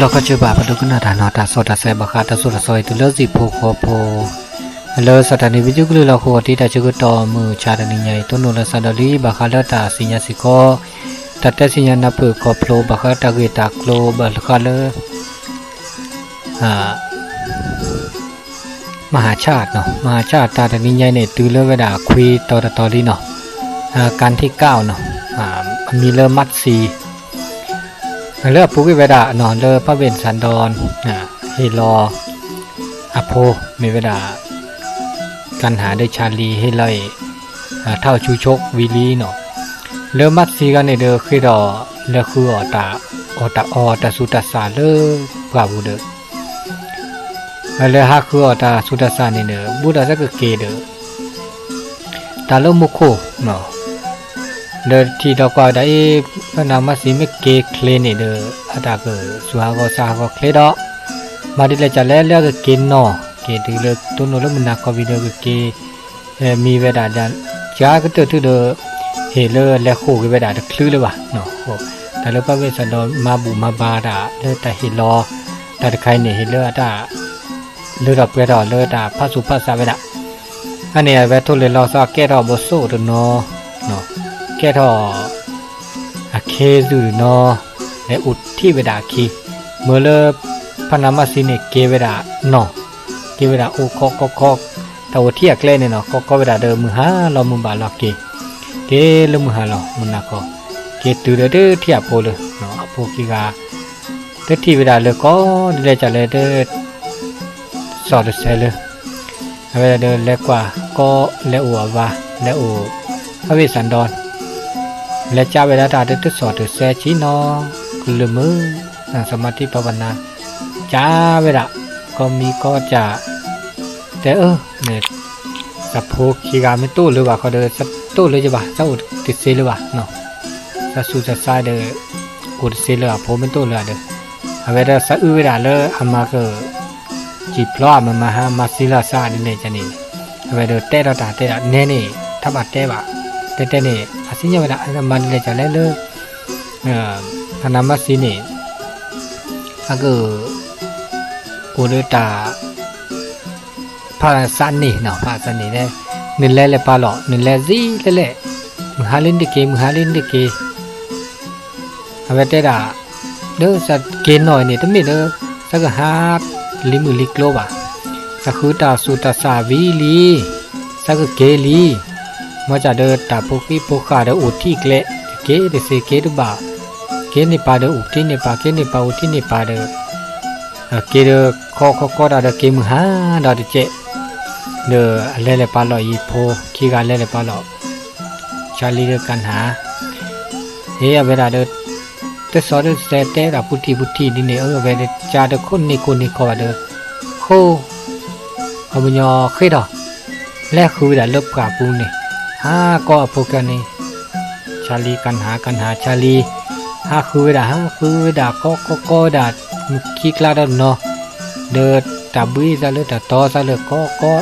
Lo kacu ba apa duk na ta na ta so ta se ba ka ta so itu. Lo zi po Lalu po lo sa ta ni biju kulu lo ko cukup tomu mu cha ta ni nya itu nu lo sa do si nya si ko ta ta si nya na pu ko plo ba ka มหาชาติเนาะมหาชาติตาตนิยายเนี่ยตือเลืเวดาคุยตอตตอรีเนาะการที่เก้าเนาะมีเริ่มมัดซีเลือปุกิเวดาเนาะเลอพระเวนสันดอนเฮลออโพเมเวดากันหาได้ชาลีให้เล่เท่าชูชกวิลีเนาะเริ่มมัดซีกันในเดอคือดอแล้วคือออตาออตาออตาสุตาสาเลอปลาบูเดอ ออตาสุตาสานี่เนอบูดาสักเกเดอตาลมุโคเนาะเดอที่ดอกว่าได้พนามัสีไม่เกเคลนี่เดออาตาเกสุฮาก็สาก็เคลดอมาดิเลจะแล้วแล้วก็กินเนาะ ke de le to no le mna ko vi de ke e mi ve da da ja ke to tu de he le le kho ke ve da de khlu le ba no လူတော့ပွဲတော့လောတာဖတ်စုဖတ်စားပဲလားအနေရပဲထုတ်လေလောက်စားကဲတော့မဆို့တော့နော်နော်ကဲတော့အခဲစုနော်လေဥထိပဲတာခီမလပနမစီနေကေဝရာနော်ကေဝရာအိုခေါကခတော်ထီအကလဲနေနော်ကကဝရာဒေမဟာလောမဘာလောကေကေလမဟာလောမနာကောကေတူရတဲ့ထီအဖိုးလနော်အဖိုးကီကတတိဝရာလကောဒီလေကြလေတဲ့ สอดใส่เลยเวลาเดินเล็กกว่าก็และอัววาและอูพระวิสันดรและเจ้าเวลาตาได้ทดสอดถือแสชีนอหรือมือนั่งสมาธิภาวนาจ้าเวลาก็มีก็จะแต่เออเนี่ยสะโพกีกาไม่ตู้หรือว่าเขาเดินสะตู้เลยจะบ่าเจ้าอุดติดเซหรือว่าเนาะสะสูจะซ้ายเดินอุดเซหรือว่าโพไม่ตู้เลยเด้อเเวลาสัอือเวลาเลยอามาเกอ จีปลอมันมาฮะมาซิลาซาดิเลจานี่ไวเดเตะเราตาเตะเนเน่ทับอัดเตะบะเตเตเน่อาซิญเวดามันเลยจะเล่เลเอ่อพนามาซีเน่อะกือกูเดตาพาสันนี่เนาะพาสันนี่ได้นินแลเลพาหลอนินแลซีเลเลมหาลินดิเกมหาลินดิเกเอาไว้เตะดาเด้อสัตเกินหน่อยเนี่ยตมิเด้อสักห้า ลิมือลิกโลวะสักคือตาสุตาสาวีลีสักเกลีมาจากเดินตาพกีพกาเดอุที่เกลเกเดเซเกดบะเกเนปาเดอุที่ในปาเกเนปาอุที่ในปาเดเกเดคอคอคอดาเดเกมือฮาดาเดเจเดอเลเลปาลอยโพคีการเลเลปาลอชาลีเดกันหาเฮียเวลาเดอ te so de se te da puti puti ni ne ơ ve de cha de khun ni kun ni kho ba de kho a bu nyo khe da le khu da lop ka pu ni ha ko pho ka ni charlie kan ha kan ha charlie ha khu da ha khu da ko ko ko da คีกลาดเนาะเดินตาบุยซะเลยตาตอซะเลยก็ก็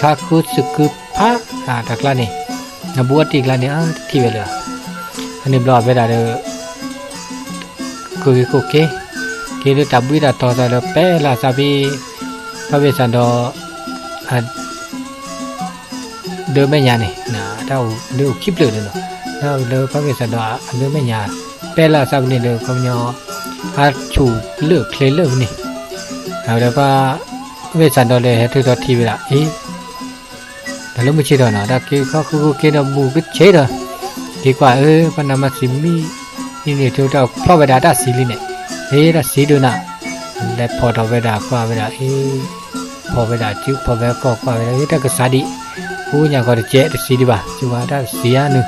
ถ้าคือสึกคือพระอ่าตักละนี่นบัวติกละนี่อะที่เวลาอันนี้บลอเวลาเด้อคือคือเคเคเดตาบุยตาตอซะเลยเปลาซาบีพระเวสสันดออะเดินไม่ยานี่นะถ้ ဒီနေထိုးတော့ဖောက်ဝဒါတာစီလိနဲ့ဒေရစီဒုနာလက်ဖော်တော်ဝဒါခွာဝဒါအေးဖော်ဝဒါကျူဖော်ဝဲကောခွာဝဒါရတကစားဒီဘိုးညာကောကျဲတစီဒီပါကျူဝါတာစီယာနု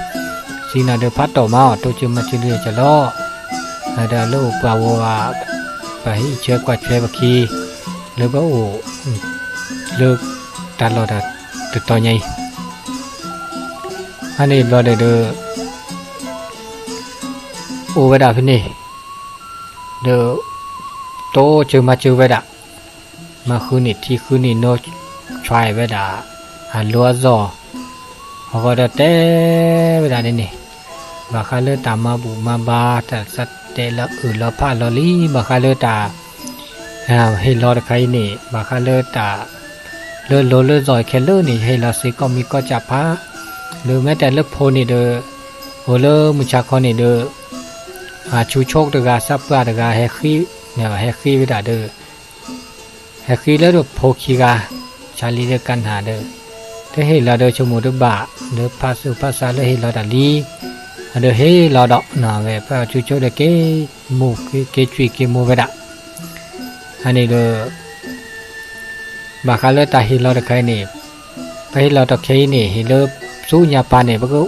စီနာတို့ဖတ်တော်မောတို့ချူမချင်းတွေကြလောအဒါလို့ပါဝါပါဟိချဲကွတ်ချဲပခီလေဘောလေတာလော်တာတော်ညိုင်းအနေလော်တဲ့တို့ over da pini the to จือมาเจอเวดามาคืนนี่ที่คืนนี่โนทรายเวดาหันลัวจอเขาก็ไดเต้เวลานี้นี่บาคาเลตามาบุมาบาแต่สัตเตละอื่นละพาลอลี่บาคาเลตาเอาให้รอดใครนี่บาคาเลตาเลือดโลเลือดจอยแคลเลอร์นี่ให้เราซื้อก็มีก็จับพระหรือแม้แต่เลือดโพนี่เด้อโหเลือดมุชาคอนี่เด้อ à, chú chốt được gà sắp gà được gà hè khi nhờ hè khi với đã được hè khi lấy được phô khi gà chả lý được căn hà được thế hệ là đời cho một đứa bà được pa sư pa sa lấy hệ là đã đi đứa hệ là đó nọ về pa chú chốt được cái mù cái cái chuyện cái mù về đã anh này được bà khá lấy ta hệ là được cái này phải là được cái này hệ là số nhà bà này bao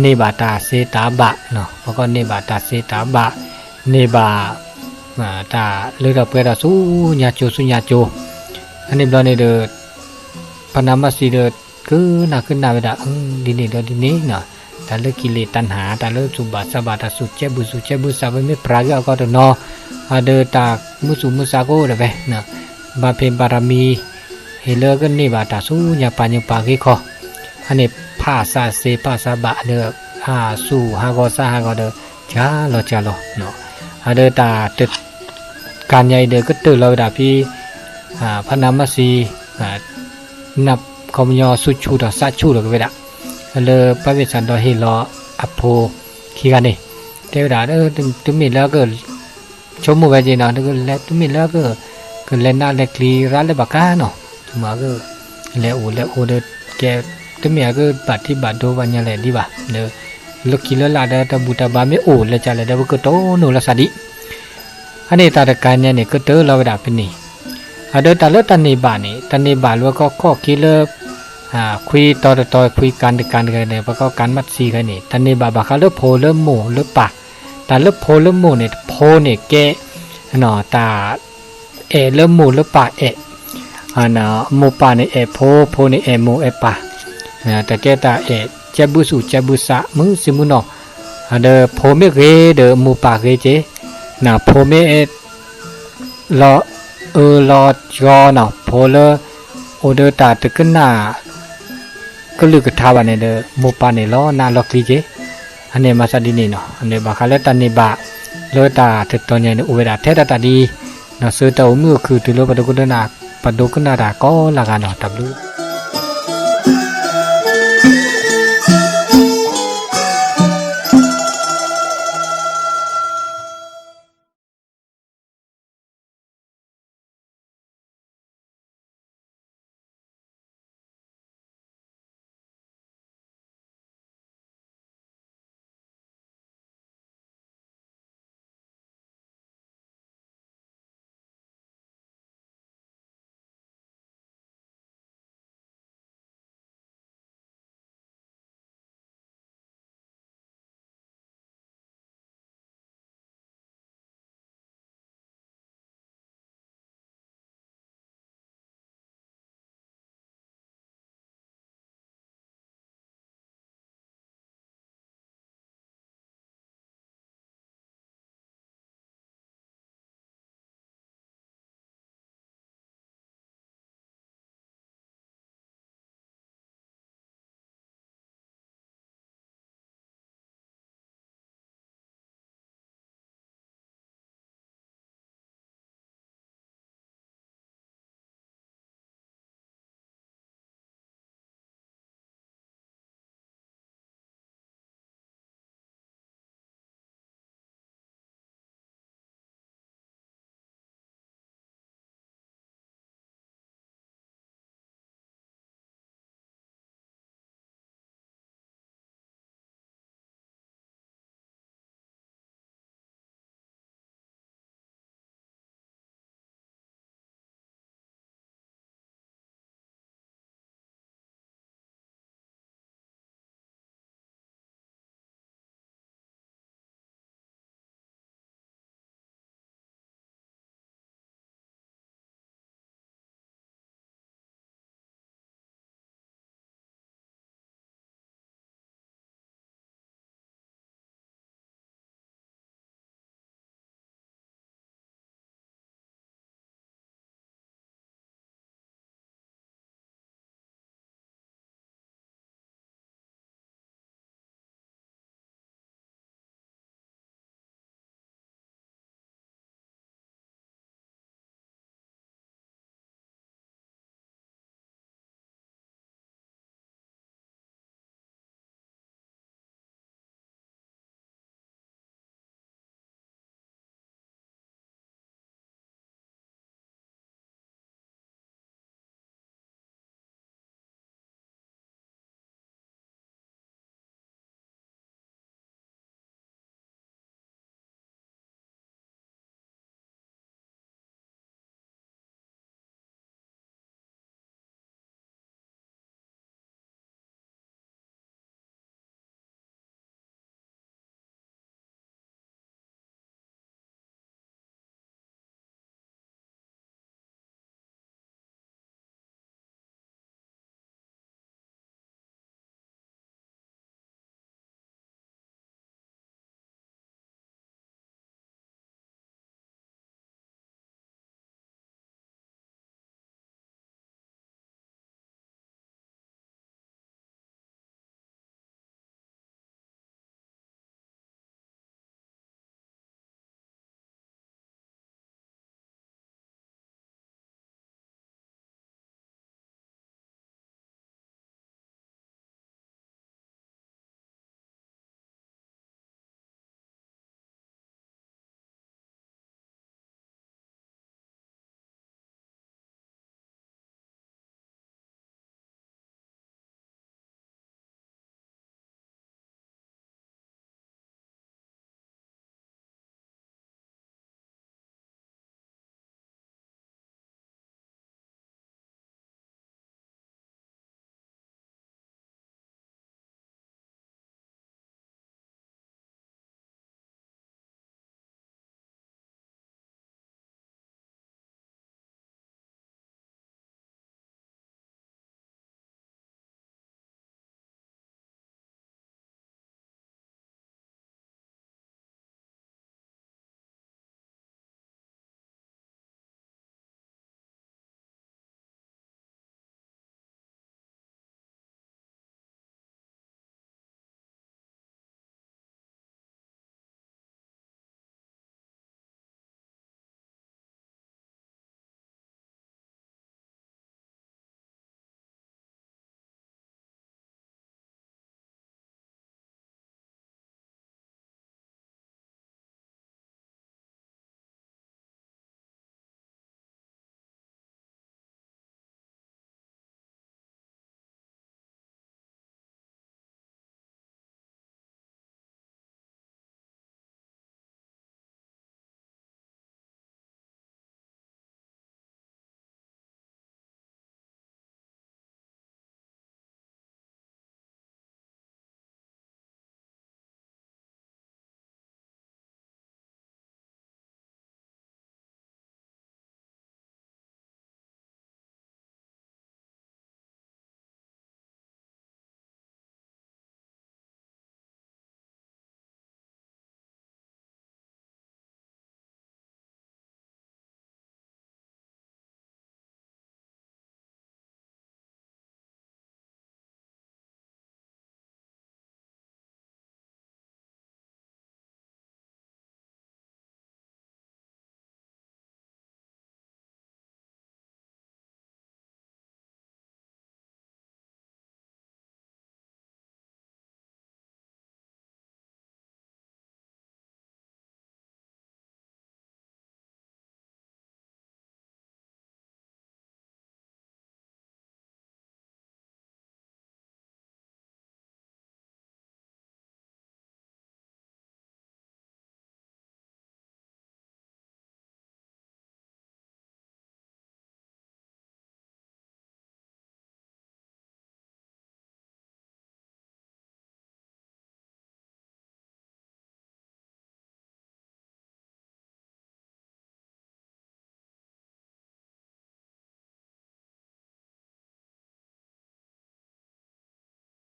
เนบาตาเซตาบะเนาะแล้วก็เนบาตาเซตาบะเนบาตาเลือดเปื่อสู้ญาโจสุญาโจอันนี้เราเนี่ยเดือพนามาสีเดือดคือหนักขึ้นหนาเวลาดินเดือดินนี้เนาะตาเลือกกิเลสตัณหาตาเลือกสุบัตสบาตาสุดเจ็บบุสุเจ็บบุสาไม่ปรายเอาก็เดนอเดือดตามุสุมุสาโกเดไปเนาะบาเพบารมีเฮเลอร์กันนบาตาสู้ญาปัญญาปากิคออันนี้ ผ่าซาเซผ่าซาบะเดอหาสู่หากอซาฮากอเดอจ้าโลจ้าโลเนาะอเดอตาตึกการใหญ่เดอก็ตึกเราดาพี่อ่าพระนามสีอ่านับคอมยอสุชูดอซาชูดอกเวดะเลอพระเวสสันดอเฮลออัพโพคีกันนี่เทวดาเออตึมิแล้วก็ชมมือไปจีนเนาะก็แล้วตึมิแล้วก็ก็เล่นหน้าเล็กลีร้านเลยบักก้าเนาะถึงมาก็เล่วโอแล่วโอเด้อแก temia ke bati bado banya le di าเ de lo kilo la da ta buta ba me o le cha le da ko to no la sadi ane ta da kan ya ne ko ฮันเ da pe ni a de ta lo ta ni ba ni ta ni ba lo ko ko kilo คุยต่อต่อคุยกันกันกันเนี่ยแล้วก็การมัดซีกันนี่ตอนนี้บาบาเขาเลือกโพเลือกหมูเลือกปากแต่เลือกโพเลือกหมูเนี่ยโพเนี่ยแกหนอตาเอเลือกหมูเลือกปากเออ่าหนอหมูป่าเนี่ยเอโพโพเนี่ยเอหมูเอปาก lo mo ne pho ne ke no ta e lo mo lo pa e ana mo pa ne e pho pho ne e mo e pa ta ke ta e che bu su che bu sa mu si mu no ado pho me ge de mo pa ge che နာဖိုမေလောเออลอจอนาโพลโอเดตาตะกนาကလုကထားပါနဲ့မောပါနေလောနာလောကလီကျေအနေမဆာဒီနေနော်အနေဘာခလက်တနေပါလောတာတတော်ညနေဥဝဒထဲတတဒီနော်စေတောမှုခုတူလောပဒကုဒနာပဒုကနာတာကောလာကနော်တဘလူ